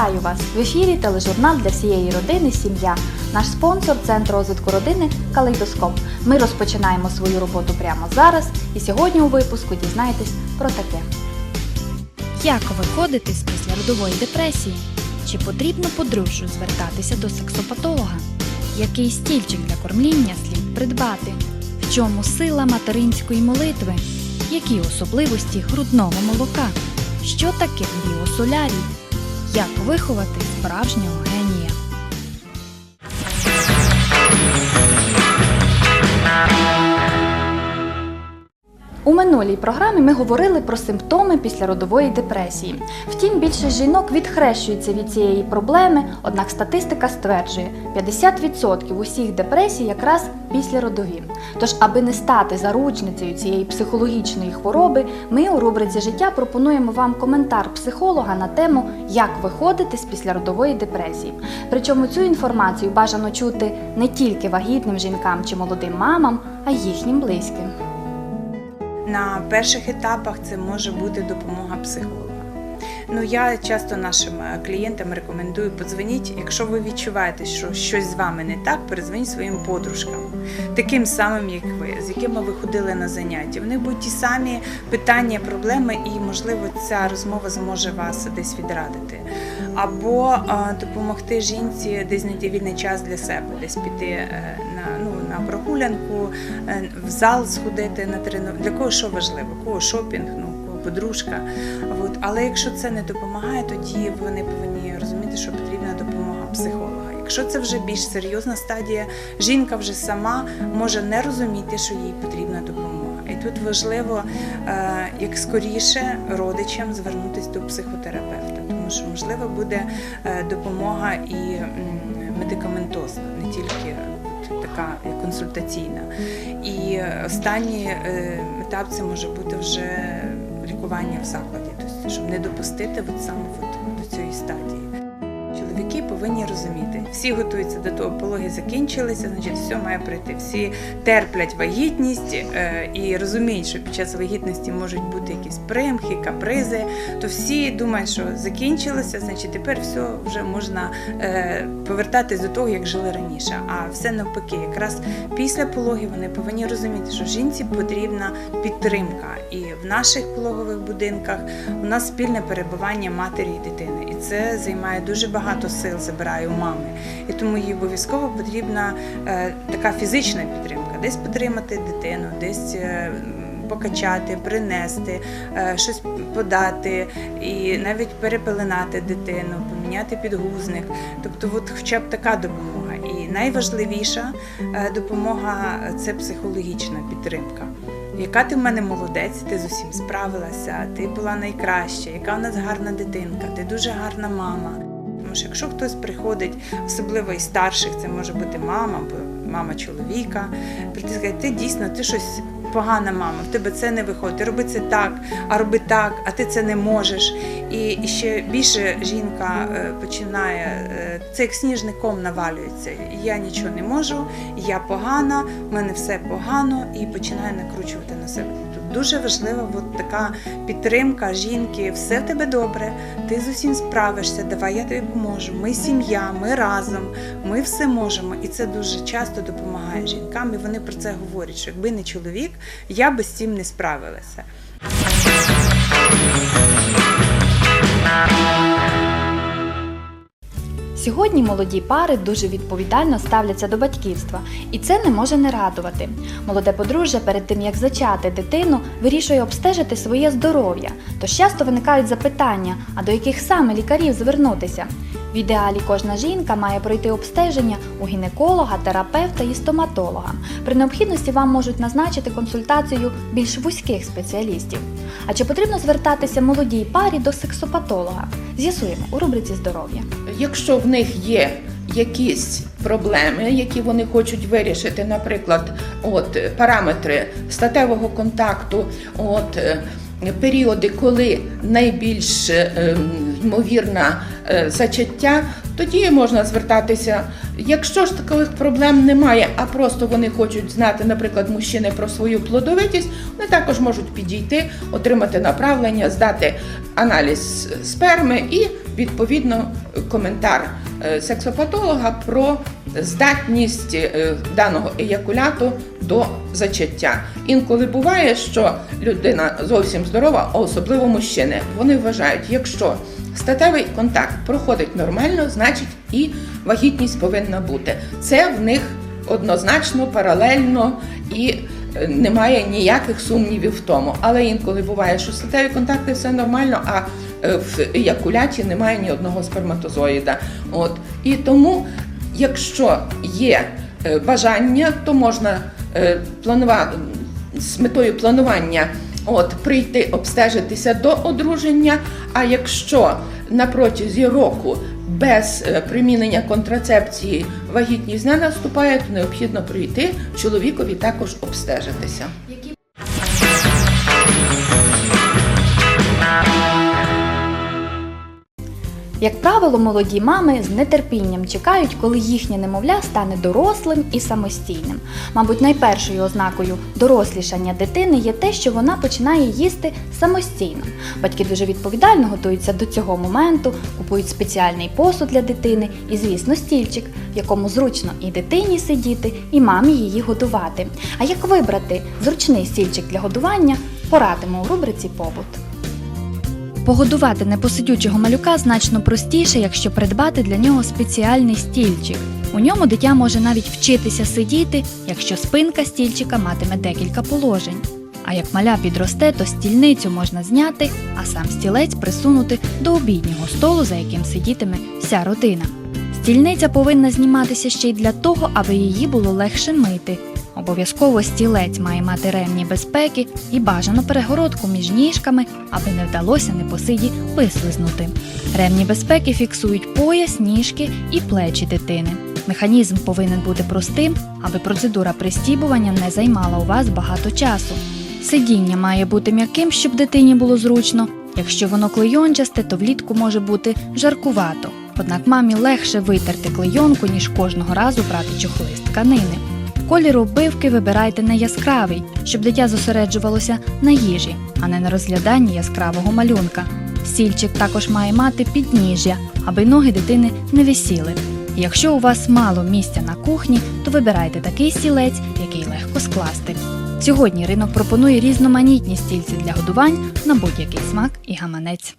Вітаю вас! В ефірі тележурнал для всієї родини Сім'я. Наш спонсор Центр розвитку родини Калейдоскоп. Ми розпочинаємо свою роботу прямо зараз, і сьогодні у випуску дізнаєтесь про таке. Як виходити з післяродової депресії? Чи потрібно подружжю звертатися до сексопатолога? Який стільчик для кормління слід придбати? В чому сила материнської молитви? Які особливості грудного молока? Що таке біосолярій? Як виховати справжнього генія? У минулій програмі ми говорили про симптоми післяродової депресії. Втім, більшість жінок відхрещується від цієї проблеми, однак статистика стверджує, 50% усіх депресій якраз післяродові. Тож, аби не стати заручницею цієї психологічної хвороби, ми у рубриці життя пропонуємо вам коментар психолога на тему Як виходити з післяродової депресії. Причому цю інформацію бажано чути не тільки вагітним жінкам чи молодим мамам, а й їхнім близьким. На перших етапах це може бути допомога психолога. Ну, я часто нашим е, клієнтам рекомендую подзвоніть, якщо ви відчуваєте, що щось з вами не так, перезвоніть своїм подружкам, таким самим, як ви, з якими ви ходили на заняття. Вони будуть ті самі питання, проблеми, і, можливо, ця розмова зможе вас десь відрадити. Або е, допомогти жінці десь знайти вільний час для себе, десь піти е, прогулянку, е, в зал сходити на тренування. Для кого що важливо? Кого шопінг, ну кого подружка. От. Але якщо це не допомагає, тоді вони повинні розуміти, що потрібна допомога психолога. Якщо це вже більш серйозна стадія, жінка вже сама може не розуміти, що їй потрібна допомога. І тут важливо е, як скоріше родичам звернутися до психотерапевта, тому що можливо буде е, допомога і медикаментозна, не тільки така консультаційна. І останній е, етап це може бути вже лікування в закладі, тобто, щоб не допустити от саме от до цієї стадії. Чоловіки повинні розуміти, всі готуються до того, пологи закінчилися, значить, все має прийти. Всі терплять вагітність е, і розуміють, що під час вагітності можуть бути якісь примхи, капризи. То всі думають, що закінчилося, значить тепер все вже можна е, повертатись до того, як жили раніше. А все навпаки, якраз після пологів вони повинні розуміти, що жінці потрібна підтримка. І в наших пологових будинках у нас спільне перебування матері і дитини. Це займає дуже багато сил, забирає у мами. І тому їй обов'язково потрібна е, така фізична підтримка, десь підтримати дитину, десь. е, Покачати, принести, е, щось подати і навіть перепеленати дитину, поміняти підгузник. Тобто, от хоча б така допомога. І найважливіша допомога це психологічна підтримка. Яка ти в мене молодець, ти з усім справилася, ти була найкраща, яка в нас гарна дитинка, ти дуже гарна мама. Тому що якщо хтось приходить, особливо із старших, це може бути мама або мама чоловіка, прийти сказати, ти дійсно ти щось погана мама, в тебе це не виходить, роби це так, а роби так, а ти це не можеш. І ще більше жінка е, починає, е, це як сніжний навалюється. Я нічого не можу, я погана, в мене все погано, і починає накручувати на себе. Дуже важлива от така підтримка жінки, все в тебе добре, ти з усім справишся, давай я тобі поможу. Ми сім'я, ми разом, ми все можемо. І це дуже часто допомагає жінкам, і вони про це говорять, що якби не чоловік, я би з цим не справилася. Сьогодні молоді пари дуже відповідально ставляться до батьківства, і це не може не радувати. Молоде подружжя перед тим як зачати дитину, вирішує обстежити своє здоров'я. Тож часто виникають запитання, а до яких саме лікарів звернутися. В ідеалі кожна жінка має пройти обстеження у гінеколога, терапевта і стоматолога. При необхідності вам можуть назначити консультацію більш вузьких спеціалістів. А чи потрібно звертатися молодій парі до сексопатолога? З'ясуємо у рубриці здоров'я. Якщо в них є якісь проблеми, які вони хочуть вирішити, наприклад, от параметри статевого контакту, от е, періоди, коли найбільш е, ймовірна е, зачаття, тоді можна звертатися. Якщо ж таких проблем немає, а просто вони хочуть знати, наприклад, мужчини про свою плодовитість, вони також можуть підійти, отримати направлення, здати аналіз сперми і відповідно коментар сексопатолога про здатність е, даного еякуляту до зачаття. Інколи буває, що людина зовсім здорова, а особливо мужчини. Вони вважають, якщо статевий контакт проходить нормально, значить і вагітність повинна бути. Це в них однозначно, паралельно і е, немає ніяких сумнівів в тому. Але інколи буває, що статеві контакти все нормально, а е, в еякуляті немає ні одного сперматозоїда. От і тому, якщо є е, бажання, то можна е, планувати з метою планування. От прийти обстежитися до одруження. А якщо на протязі року без е, примінення контрацепції вагітність не наступає, то необхідно прийти чоловікові також обстежитися. Як правило, молоді мами з нетерпінням чекають, коли їхнє немовля стане дорослим і самостійним. Мабуть, найпершою ознакою дорослішання дитини є те, що вона починає їсти самостійно. Батьки дуже відповідально готуються до цього моменту, купують спеціальний посуд для дитини і, звісно, стільчик, в якому зручно і дитині сидіти, і мамі її годувати. А як вибрати зручний стільчик для годування, порадимо у рубриці Побут. Погодувати непосидючого малюка значно простіше, якщо придбати для нього спеціальний стільчик. У ньому дитя може навіть вчитися сидіти, якщо спинка стільчика матиме декілька положень. А як маля підросте, то стільницю можна зняти, а сам стілець присунути до обіднього столу, за яким сидітиме вся родина. Стільниця повинна зніматися ще й для того, аби її було легше мити. Обов'язково стілець має мати ремні безпеки і бажано перегородку між ніжками, аби не вдалося непосиді вислизнути. Ремні безпеки фіксують пояс, ніжки і плечі дитини. Механізм повинен бути простим, аби процедура пристібування не займала у вас багато часу. Сидіння має бути м'яким, щоб дитині було зручно. Якщо воно клейончасте, то влітку може бути жаркувато. Однак мамі легше витерти клейонку, ніж кожного разу брати чохли з тканини. Колір оббивки вибирайте не яскравий, щоб дитя зосереджувалося на їжі, а не на розгляданні яскравого малюнка. Стільчик також має мати підніжжя, аби ноги дитини не висіли. Якщо у вас мало місця на кухні, то вибирайте такий стілець, який легко скласти. Сьогодні ринок пропонує різноманітні стільці для годувань на будь-який смак і гаманець.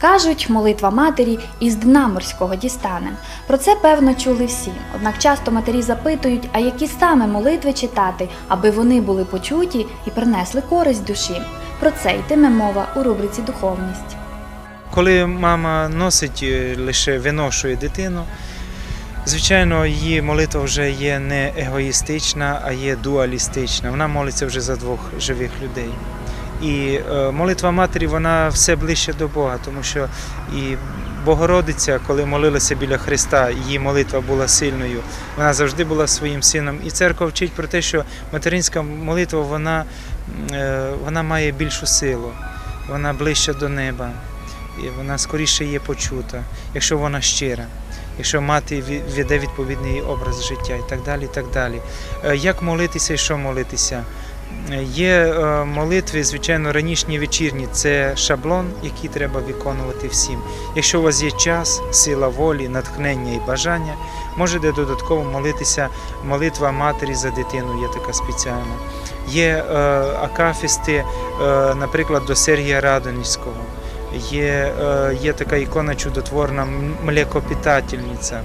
Кажуть, молитва матері із дна морського дістане. Про це певно чули всі. Однак часто матері запитують, а які саме молитви читати, аби вони були почуті і принесли користь душі. Про це йтиме мова у рубриці Духовність. Коли мама носить е, лише виношує дитину, звичайно, її молитва вже є не егоїстична, а є дуалістична. Вона молиться вже за двох живих людей. І е, молитва матері вона все ближче до Бога, тому що і Богородиця, коли молилася біля Христа, її молитва була сильною. Вона завжди була своїм сином. І церква вчить про те, що материнська молитва вона, е, вона має більшу силу, вона ближча до неба і вона скоріше є почута, якщо вона щира, якщо мати веде відповідний образ життя і так далі. І так далі. Е, Як молитися і що молитися? Є е, молитви, звичайно, ранішні вечірні це шаблон, який треба виконувати всім. Якщо у вас є час, сила волі, натхнення і бажання, можете додатково молитися. Молитва матері за дитину є така спеціальна. Є е, акафісти, е, наприклад, до Сергія Радонівського. Є, е, є така ікона чудотворна млекопитательниця.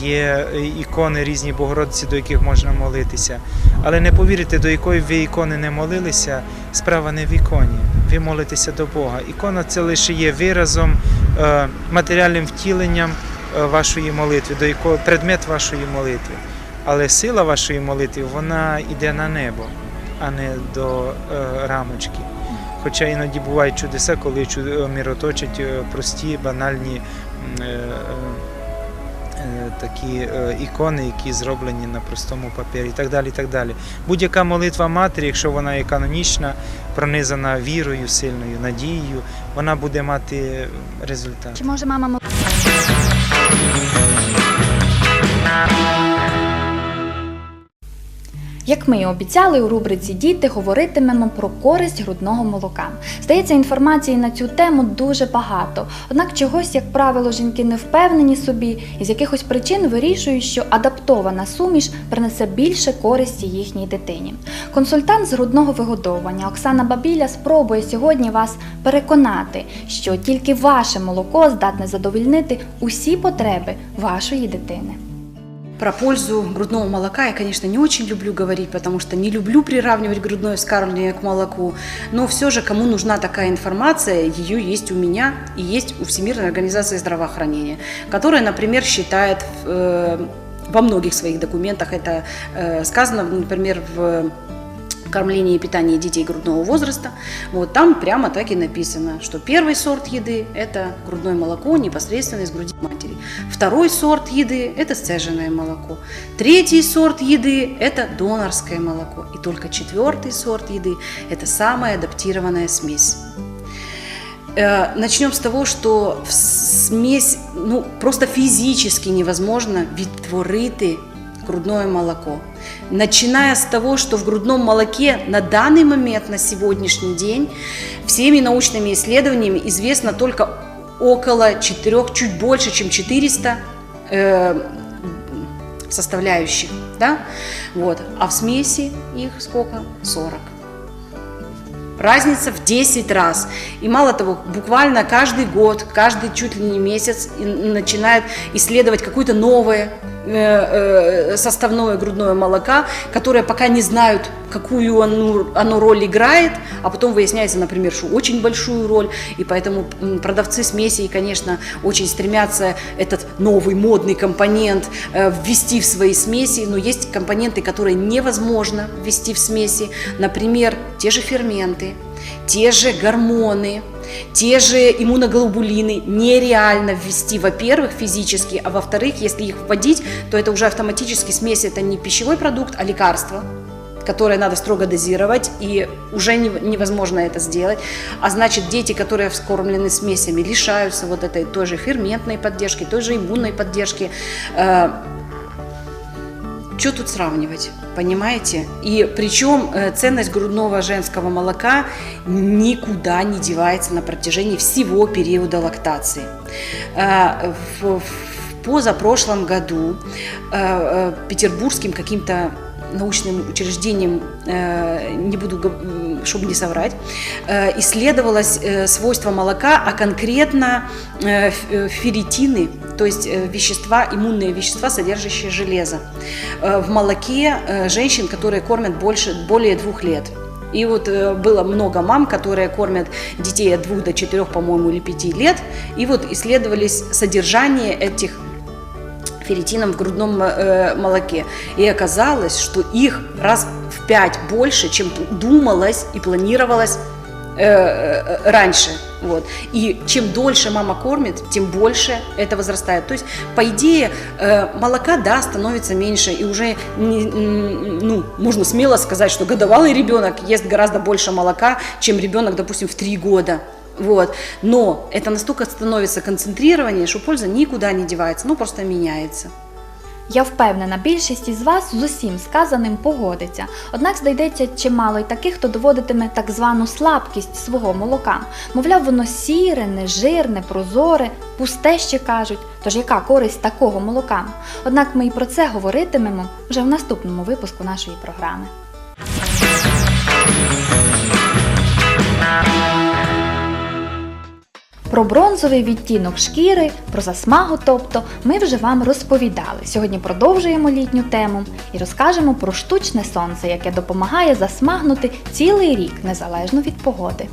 Є е, ікони різні Богородиці, до яких можна молитися. Але не повірите, до якої ви ікони не молилися, справа не в іконі. Ви молитеся до Бога. Ікона це лише є виразом, е, матеріальним втіленням е, вашої молитви, до якого предмет вашої молитви. Але сила вашої молитви вона йде на небо, а не до рамочки. Хоча іноді бувають чудеса, коли е, прості, банальні такі е, ікони, які зроблені на простому папері, і так далі. Так далі. Будь-яка молитва матері, якщо вона є канонічна, пронизана вірою, сильною надією, вона буде мати результат. Чи може мама Як ми і обіцяли у рубриці Діти говоритимемо про користь грудного молока. Здається, інформації на цю тему дуже багато. Однак чогось, як правило, жінки не впевнені собі і з якихось причин вирішують, що адаптована суміш принесе більше користі їхній дитині. Консультант з грудного вигодовування Оксана Бабіля спробує сьогодні вас переконати, що тільки ваше молоко здатне задовільнити усі потреби вашої дитини. Про пользу грудного молока я, конечно, не очень люблю говорить, потому что не люблю приравнивать грудное вскармливание к молоку. Но все же, кому нужна такая информация, ее есть у меня и есть у Всемирной организации здравоохранения, которая, например, считает э, во многих своих документах, это э, сказано, например, в кормлении и питании детей грудного возраста, вот там прямо так и написано, что первый сорт еды – это грудное молоко непосредственно из груди матери. Второй сорт еды – это сцеженное молоко. Третий сорт еды – это донорское молоко. И только четвертый сорт еды – это самая адаптированная смесь. Э, Начнем с того, что смесь ну, просто физически невозможно відтворити грудное молоко. Начиная с того, что в грудном молоке на данный момент, на сегодняшний день, всеми научными исследованиями известно только около 4, чуть больше, чем 400 э, составляющих. Да? Вот. А в смеси их сколько? 40. Разница в 10 раз. И мало того, буквально каждый год, каждый чуть ли не месяц начинают исследовать какое-то новое составное грудное молока, которое пока не знают, какую оно, оно роль играет, а потом выясняется, например, что очень большую роль, и поэтому продавцы смесей, конечно, очень стремятся этот новый модный компонент э, ввести в свои смеси, но есть компоненты, которые невозможно ввести в смеси, например, те же ферменты, те же гормоны, те же иммуноглобулины нереально ввести, во-первых, физически, а во-вторых, если их вводить, то это уже автоматически смесь, это не пищевой продукт, а лекарство которое надо строго дозировать, и уже не- невозможно это сделать. А значит, дети, которые вскормлены смесями, лишаются вот этой той же ферментной поддержки, той же иммунной поддержки. Что тут сравнивать, понимаете? И причем э, ценность грудного женского молока никуда не девается на протяжении всего периода лактации. Э, В, позапрошлом году э, петербургским каким-то научным учреждением, не буду, чтобы не соврать, э, исследовалось э, свойство молока, а конкретно э, ферритины, то есть вещества, иммунные вещества, содержащие железо, в молоке женщин, которые кормят больше, более двух лет. И вот было много мам, которые кормят детей от двух до четырех, по-моему, или пяти лет. И вот исследовались содержание этих ферритином в грудном э, молоке. И оказалось, что их раз в пять больше, чем думалось и планировалось э, э, раньше. Вот. И чем дольше мама кормит, тем больше это возрастает. То есть, по идее, молока, да, становится меньше, и уже, не- ну, можно смело сказать, что годовалый ребенок ест гораздо больше молока, чем ребенок, допустим, в 3 года. Вот. Но это настолько становится концентрированнее, что польза никуда не девается, ну просто меняется. Я впевнена, більшість із вас з усім сказаним погодиться. Однак знайдеться чимало й таких, хто доводитиме так звану слабкість свого молока. Мовляв, воно сіре, нежирне, прозоре, пусте ще кажуть. Тож яка користь такого молока? Однак ми і про це говоритимемо вже в наступному випуску нашої програми. Про бронзовий відтінок шкіри, про засмагу, тобто ми вже вам розповідали. Сьогодні продовжуємо літню тему і розкажемо про штучне сонце, яке допомагає засмагнути цілий рік незалежно від погоди.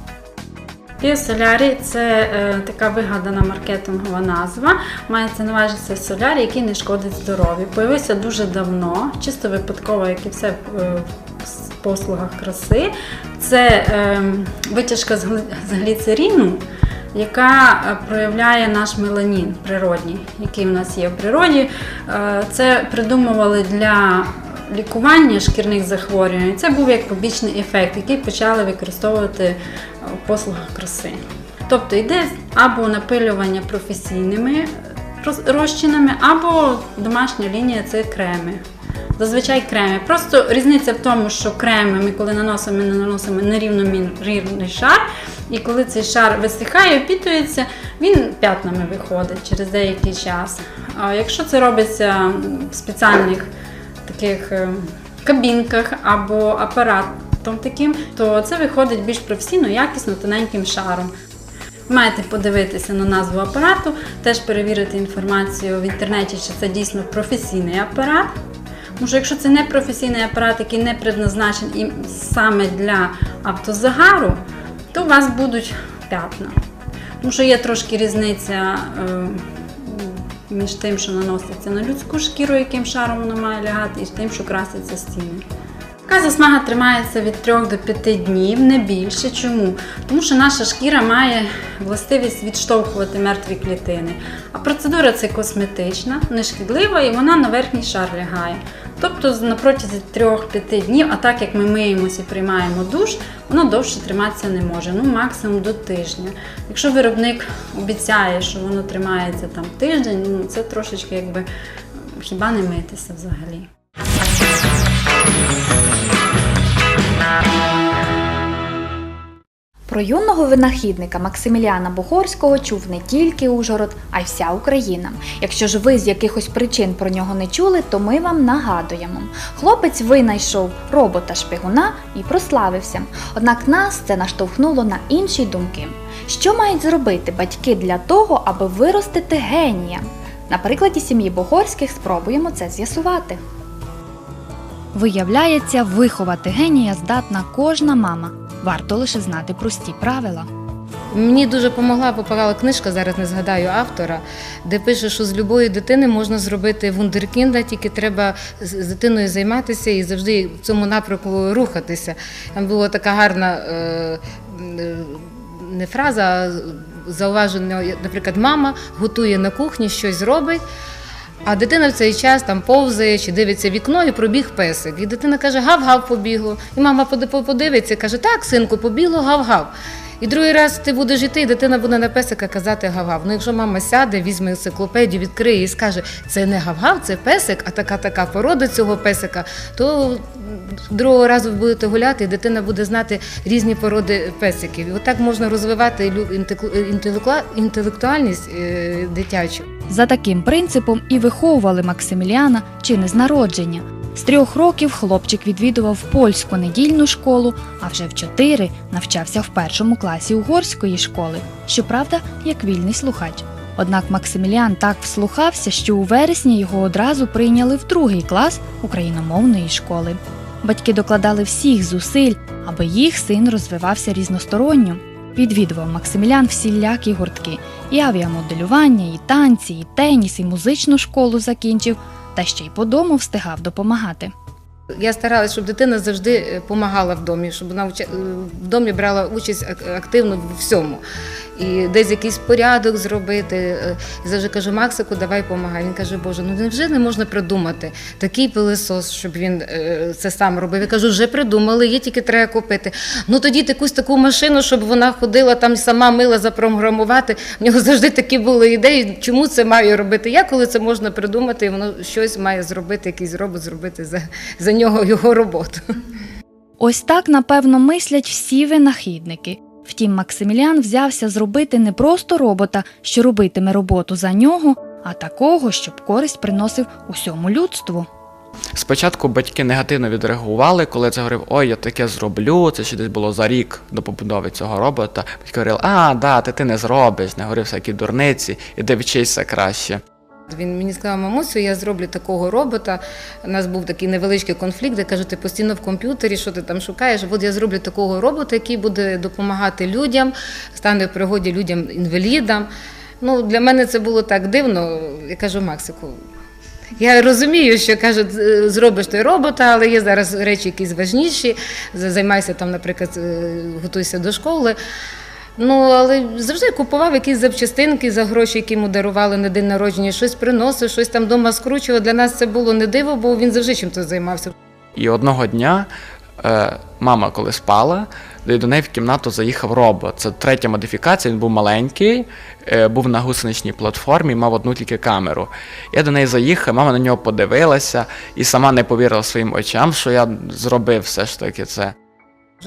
Біосолярій це е, така вигадана маркетингова назва. Мається на увазі це солярій, який не шкодить здоров'ю. Появився дуже давно, чисто випадково, як і все е, в послугах краси. Це е, витяжка з гліцеріну яка е, проявляє наш меланін природній, який в нас є в природі. Е, Це придумували для лікування шкірних захворювань. Це був як побічний ефект, який почали використовувати в послугах краси. Тобто йде або напилювання професійними роз- розчинами, або домашня лінія це креми. Зазвичай креми. Просто різниця в тому, що креми ми коли наносимо, ми наносимо нерівномірний шар, і коли цей шар висихає, опітується, він п'ятнами виходить через деякий час. А якщо це робиться в спеціальних таких е, кабінках або апаратом таким, то це виходить більш професійно, якісно, тоненьким шаром. Маєте подивитися на назву апарату, теж перевірити інформацію в інтернеті, чи це дійсно професійний апарат. Тому що якщо це не професійний апарат, який не предназначений саме для автозагару, то у вас будуть п'ятна. Тому що є трошки різниця е, між тим, що наноситься на людську шкіру, яким шаром воно має лягати, і тим, що краситься стіни. Така засмага тримається від 3 до 5 днів, не більше. Чому? Тому що наша шкіра має властивість відштовхувати мертві клітини. А процедура це косметична, нешкідлива і вона на верхній шар лягає. Тобто на протязі 3-5 днів, а так як ми миємося і приймаємо душ, воно довше триматися не може, ну максимум до тижня. Якщо виробник обіцяє, що воно тримається там тиждень, ну це трошечки якби хіба не митися взагалі. Про юного винахідника Максиміліана Бухорського чув не тільки Ужгород, а й вся Україна. Якщо ж ви з якихось причин про нього не чули, то ми вам нагадуємо. Хлопець винайшов робота-шпигуна і прославився. Однак нас це наштовхнуло на інші думки. Що мають зробити батьки для того, аби виростити генія? На прикладі сім'ї Бухорських спробуємо це з'ясувати. Виявляється, виховати генія здатна кожна мама. Варто лише знати прості правила. Мені дуже допомогла, попала книжка, зараз не згадаю автора, де пише, що з любої дитини можна зробити вундеркінда, тільки треба з дитиною займатися і завжди в цьому напрямку рухатися. Там була така гарна е, не фраза, а зауваження, наприклад, мама готує на кухні, щось робить. А дитина в цей час там повзає чи дивиться вікно і пробіг песик. І дитина каже, гав-гав побігло. І мама поди- подивиться каже, так, синку, побігло, гав-гав. І другий раз ти будеш йти, і дитина буде на песика казати гав-гав. Ну, якщо мама сяде, візьме енциклопедію, відкриє і скаже, це не гав-гав, це песик, а така така порода цього песика, то другого разу будете гуляти, і дитина буде знати різні породи песиків. І отак можна розвивати інтелектуальність е, дитячу. За таким принципом і виховували Максиміліана чи не з народження. З трьох років хлопчик відвідував польську недільну школу, а вже в чотири навчався в першому класі угорської школи, щоправда, як вільний слухач. Однак Максиміліан так вслухався, що у вересні його одразу прийняли в другий клас україномовної школи. Батьки докладали всіх зусиль, аби їх син розвивався різносторонньо. Відвідував Максимілян всілякі гуртки, і авіамоделювання, і танці, і теніс, і музичну школу закінчив, та ще й по дому встигав допомагати. Я старалася, щоб дитина завжди допомагала в домі, щоб вона е, в домі брала участь ак- активно в всьому. І десь якийсь порядок зробити. Е, Завжди кажу, Максику, давай помагай. Він каже, Боже, ну невже не можна придумати такий пилисос, щоб він е, це сам робив. Я кажу, вже придумали, є тільки треба купити. Ну тоді якусь таку машину, щоб вона ходила там сама мила запрограмувати. В нього завжди такі були ідеї, чому це маю робити я, коли це можна придумати, і воно щось має зробити, якийсь робот зробити за, за нього його роботу. Ось так, напевно, мислять всі винахідники. Втім, Максиміліан взявся зробити не просто робота, що робитиме роботу за нього, а такого, щоб користь приносив усьому людству. Спочатку батьки негативно відреагували, коли це говорив, ой, я таке зроблю, це ще десь було за рік до побудови цього робота. Батьки говорили, а, да, ти, ти не зробиш, не говорив всякі дурниці, іди вчися краще. Він мені сказав, мамусю, я зроблю такого робота. У нас був такий невеличкий конфлікт, я кажу, ти постійно в комп'ютері, що ти там шукаєш? От я зроблю такого робота, який буде допомагати людям, стане в пригоді людям-інвалідам. Ну, для мене це було так дивно. Я кажу, Максику, я розумію, що кажуть, «Е, зробиш той робота, але є зараз речі якісь важніші. Займайся там, наприклад, е, готуйся до школи. Ну, але завжди купував якісь запчастинки за гроші, які йому дарували на день народження, щось приносив, щось там вдома скручував. Для нас це було не диво, бо він завжди чим-то займався. І одного дня е, мама, коли спала, до неї в кімнату заїхав робот. Це третя модифікація, він був маленький, е, був на гусеничній платформі, мав одну тільки камеру. Я до неї заїхав, мама на нього подивилася і сама не повірила своїм очам, що я зробив все ж таки це.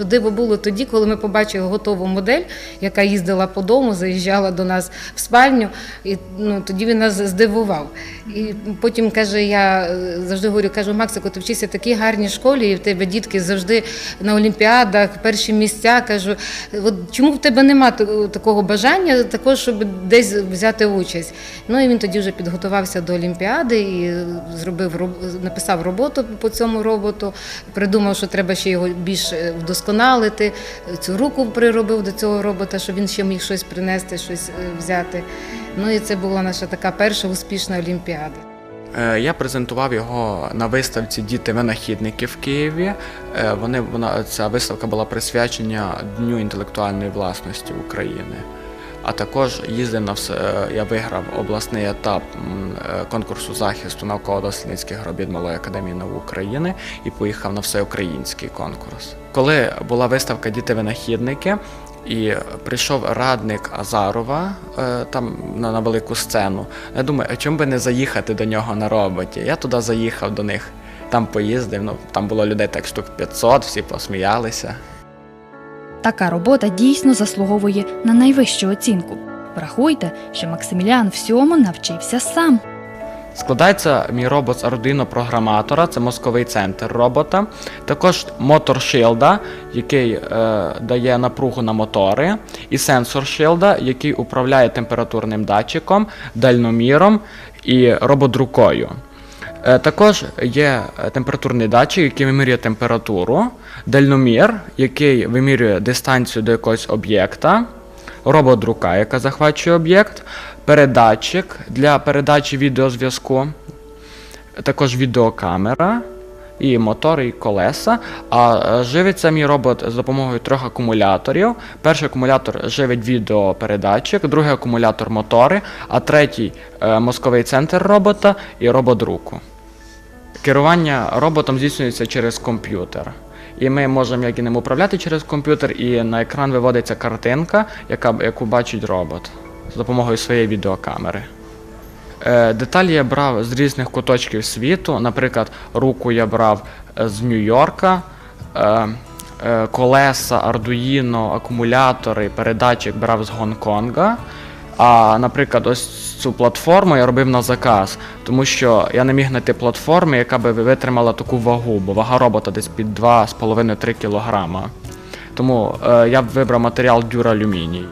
Диво було тоді, коли ми побачили готову модель, яка їздила по дому, заїжджала до нас в спальню, і ну, тоді він нас здивував. І потім каже, я е, завжди говорю, кажу, Максику, ти вчишся в такій гарній школі, і в тебе дітки завжди на олімпіадах, перші місця. Кажу, от чому в тебе нема такого бажання, також, щоб десь взяти участь? Ну і він тоді вже підготувався до олімпіади і зробив написав роботу по цьому роботу, придумав, що треба ще його більш е, вдосконалити. Цю руку приробив до цього робота, щоб він ще міг щось принести, щось е, взяти. Ну і це була наша така перша успішна олімпіада. Е, Я презентував його на виставці Діти винахідники в Києві. Е, Вони вона ця виставка була присвячена Дню інтелектуальної власності України. А також їздив на все. Я виграв обласний етап е, конкурсу захисту науково-дослідницьких робіт Малої академії наук України і поїхав на всеукраїнський конкурс. Коли була виставка Діти винахідники. І прийшов радник Азарова е, там на, на велику сцену. Я думаю, а чому би не заїхати до нього на роботі? Я туди заїхав до них, там поїздив. Ну там було людей так штук 500, всі посміялися. Така робота дійсно заслуговує на найвищу оцінку. Врахуйте, що Максиміліан всьому навчився сам. Складається мій робот з Arduino програматора, це мозковий центр робота. Також мотор шилда, який е, дає напругу на мотори, і сенсор шилда, який управляє температурним датчиком, дальноміром і рободрукою. Е, Також є е, температурний датчик, який вимірює температуру, дальномір, який вимірює дистанцію до якогось об'єкта, робот-рука, яка захвачує об'єкт, передатчик для передачі відеозв'язку, також відеокамера. І мотори, і колеса. А е, живиться мій робот з допомогою трьох акумуляторів. Перший акумулятор живить відеопередатчик, другий акумулятор мотори, а третій мозковий центр робота і робот-руку. Керування роботом здійснюється через комп'ютер. І ми можемо як і ним управляти через комп'ютер, і на екран виводиться картинка, яка, яку бачить робот з допомогою своєї відеокамери. Е, Деталі я брав з різних куточків світу. Наприклад, руку я брав е, з Нью-Йорка, е, е, колеса, ардуїно, акумулятори, передатчик брав з Гонконга. А, наприклад, ось цю платформу я робив на заказ, тому що я не міг знайти платформи, яка би витримала таку вагу, бо вага робота десь під 2,5-3 кг. Тому е, я вибрав матеріал дюралюміній.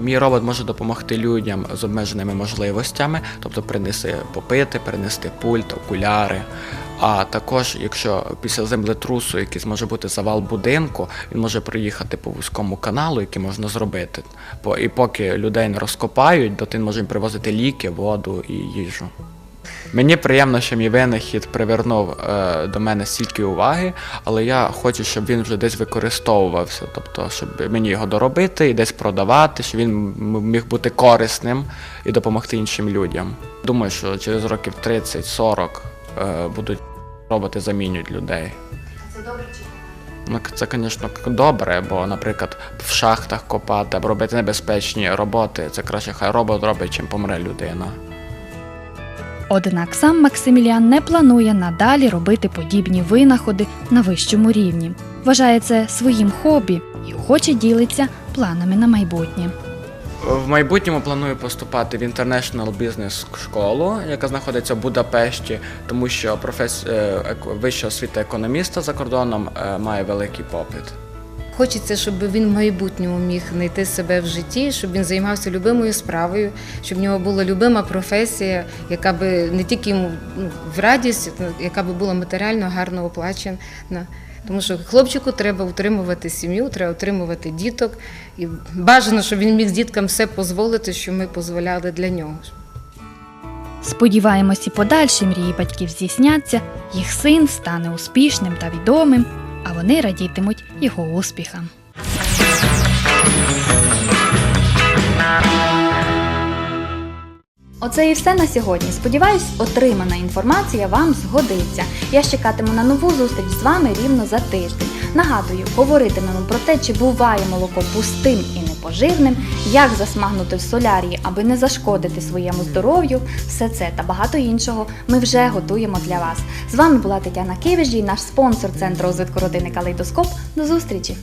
Мій робот може допомогти людям з обмеженими можливостями, тобто принести попити, принести пульт, окуляри. А також, якщо після землетрусу якийсь може бути завал будинку, він може приїхати по вузькому каналу, який можна зробити. І поки людей не розкопають, то він може привозити ліки, воду і їжу. Мені приємно, що мій винахід привернув е, до мене стільки уваги, але я хочу, щоб він вже десь використовувався, тобто, щоб мені його доробити і десь продавати, щоб він міг бути корисним і допомогти іншим людям. Думаю, що через років 30-40 е, будуть роботи замінюють людей. Це добре чи? Ну, це, звісно, добре, бо, наприклад, в шахтах копати або робити небезпечні роботи, це краще хай робот робить, чим помре людина. Однак сам Максиміліан не планує надалі робити подібні винаходи на вищому рівні. Вважає це своїм хобі і охоче ділиться планами на майбутнє. В майбутньому планую поступати в International Business школу, яка знаходиться в Будапешті, тому що профес... е, вища освіта економіста за кордоном е, має великий попит. Хочеться, щоб він в майбутньому міг знайти себе в житті, щоб він займався любимою справою, щоб в нього була любима професія, яка би не тільки йому ну, в радість, яка би була матеріально гарно оплачена. Тому що хлопчику треба утримувати сім'ю, треба утримувати діток. І бажано, щоб він міг діткам все дозволити, що ми дозволяли для нього. Сподіваємось, і подальші мрії батьків здійсняться, їх син стане успішним та відомим, а вони радітимуть його успіхам. Оце і все на сьогодні. Сподіваюсь, отримана інформація вам згодиться. Я чекатиму на нову зустріч з вами рівно за тиждень. Нагадую, говоритимемо про те, чи буває молоко пустим і непоживним, як засмагнути в солярії, аби не зашкодити своєму здоров'ю. Все це та багато іншого ми вже готуємо для вас. З вами була Тетяна Кивіжі, наш спонсор центру розвитку родини Калейдоскоп. До зустрічі!